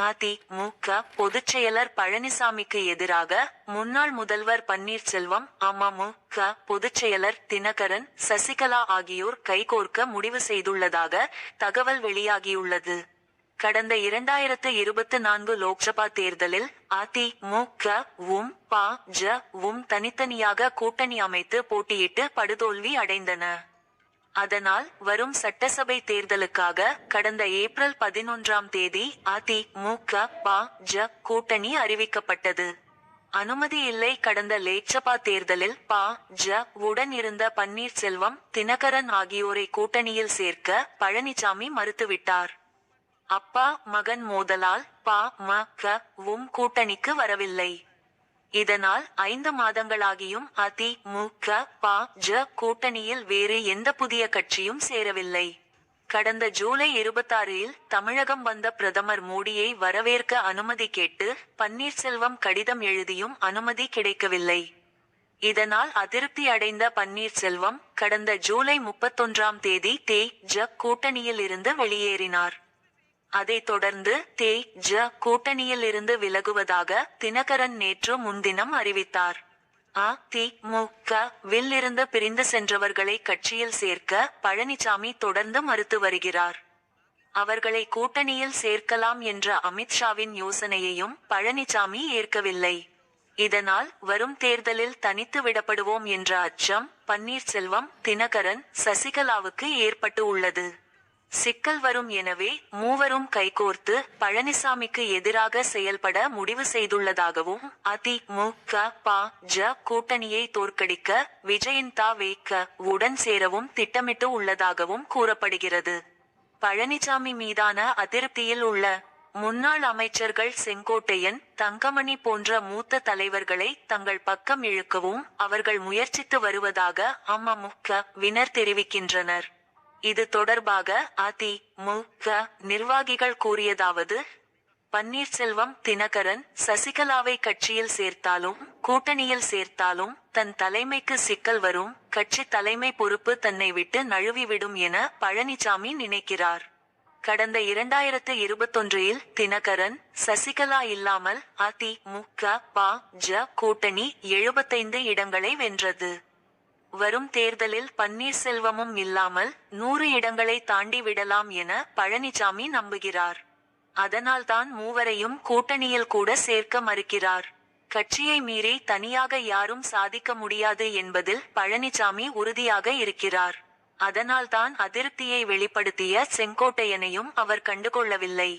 அதிமுக பொதுச் செயலர் பழனிசாமிக்கு எதிராக முன்னாள் முதல்வர் பன்னீர்செல்வம் அமமுக பொதுச் செயலர் தினகரன் சசிகலா ஆகியோர் கைகோர்க்க முடிவு செய்துள்ளதாக தகவல் வெளியாகியுள்ளது. கடந்த இரண்டாயிரத்து இருபத்து நான்கு லோக்சபா தேர்தலில் அதிமுக உம் ப ஜ உம் தனித்தனியாக கூட்டணி அமைத்து போட்டியிட்டு படுதோல்வி அடைந்தன. அதனால் வரும் சட்டசபை தேர்தலுக்காக கடந்த ஏப்ரல் பதினொன்றாம் தேதி அதிமுக ப ஜ கூட்டணி அறிவிக்கப்பட்டது. அனுமதி இல்லை. கடந்த லேட்சபா தேர்தலில் ப ஜ உடன் இருந்த பன்னீர்செல்வம் தினகரன் ஆகியோரை கூட்டணியில் சேர்க்க பழனிசாமி மறுத்துவிட்டார். அப்பா மகன் மோதலால் ப ம க உம் கூட்டணிக்கு வரவில்லை. இதனால் ஐந்து மாதங்களாகியும் அதிமுக ப ஜ கூட்டணியில் வேறு எந்த புதிய கட்சியும் சேரவில்லை. கடந்த ஜூலை இருபத்தாறில் தமிழகம் வந்த பிரதமர் மோடியை வரவேற்க அனுமதி கேட்டு பன்னீர்செல்வம் கடிதம் எழுதியும் அனுமதி கிடைக்கவில்லை. இதனால் அதிருப்தி அடைந்த பன்னீர்செல்வம் கடந்த ஜூலை முப்பத்தொன்றாம் தேதி தே ஜ கூட்டணியில் இருந்து வெளியேறினார். அதைத் தொடர்ந்து தே ஜ கூட்டணியில் இருந்து விலகுவதாக தினகரன் நேற்று முன்தினம் அறிவித்தார். அ தி மு க வில் இருந்து பிரிந்து சென்றவர்களை கட்சியில் சேர்க்க பழனிசாமி தொடர்ந்து மறுத்து வருகிறார். அவர்களை கூட்டணியில் சேர்க்கலாம் என்ற அமித்ஷாவின் யோசனையையும் பழனிசாமி ஏற்கவில்லை. இதனால் வரும் தேர்தலில் தனித்து விடப்படுவோம் என்ற அச்சம் பன்னீர்செல்வம் தினகரன் சசிகலாவுக்கு ஏற்பட்டு உள்ளது. சிக்கல் வரும் எனவே மூவரும் கைகோர்த்து பழனிசாமிக்கு எதிராக செயல்பட முடிவு செய்துள்ளதாகவும் அதிமுக ப ஜ கூட்டணியை தோற்கடிக்க விஜயின் தா வேக்க உடன் சேரவும் திட்டமிட்டு உள்ளதாகவும் கூறப்படுகிறது. பழனிசாமி மீதான அதிருப்தியில் உள்ள முன்னாள் அமைச்சர்கள் செங்கோட்டையன் தங்கமணி போன்ற மூத்த தலைவர்களை தங்கள் பக்கம் இழுக்கவும் அவர்கள் முயற்சித்து வருவதாக அமமுக வினர் தெரிவிக்கின்றனர். இது தொடர்பாக அதி மு க நிர்வாகிகள் கூறியதாவது பன்னீர்செல்வம் தினகரன் சசிகலாவை கட்சியில் சேர்த்தாலும் கூட்டணியில் சேர்த்தாலும் தன் தலைமைக்கு சிக்கல் வரும் கட்சி தலைமை பொறுப்பு தன்னை விட்டு நழுவிவிடும் என பழனிசாமி நினைக்கிறார். கடந்த இரண்டாயிரத்து இருபத்தொன்றில் தினகரன் சசிகலா இல்லாமல் அதிமுக ப ஜ கூட்டணி எழுபத்தைந்து இடங்களை வென்றது. வரும் தேர்தலில் பன்னீர்செல்வமும் இல்லாமல் நூறு இடங்களை தாண்டி விடலாம் என பழனிசாமி நம்புகிறார். அதனால்தான் மூவரையும் கூட்டணியில் கூட சேர்க்க மறுக்கிறார். கட்சியை மீறி தனியாக யாரும் சாதிக்க முடியாது என்பதில் பழனிசாமி உறுதியாக இருக்கிறார். அதனால்தான் அதிருப்தியை வெளிப்படுத்திய செங்கோட்டையனையும் அவர் கண்டுகொள்ளவில்லை.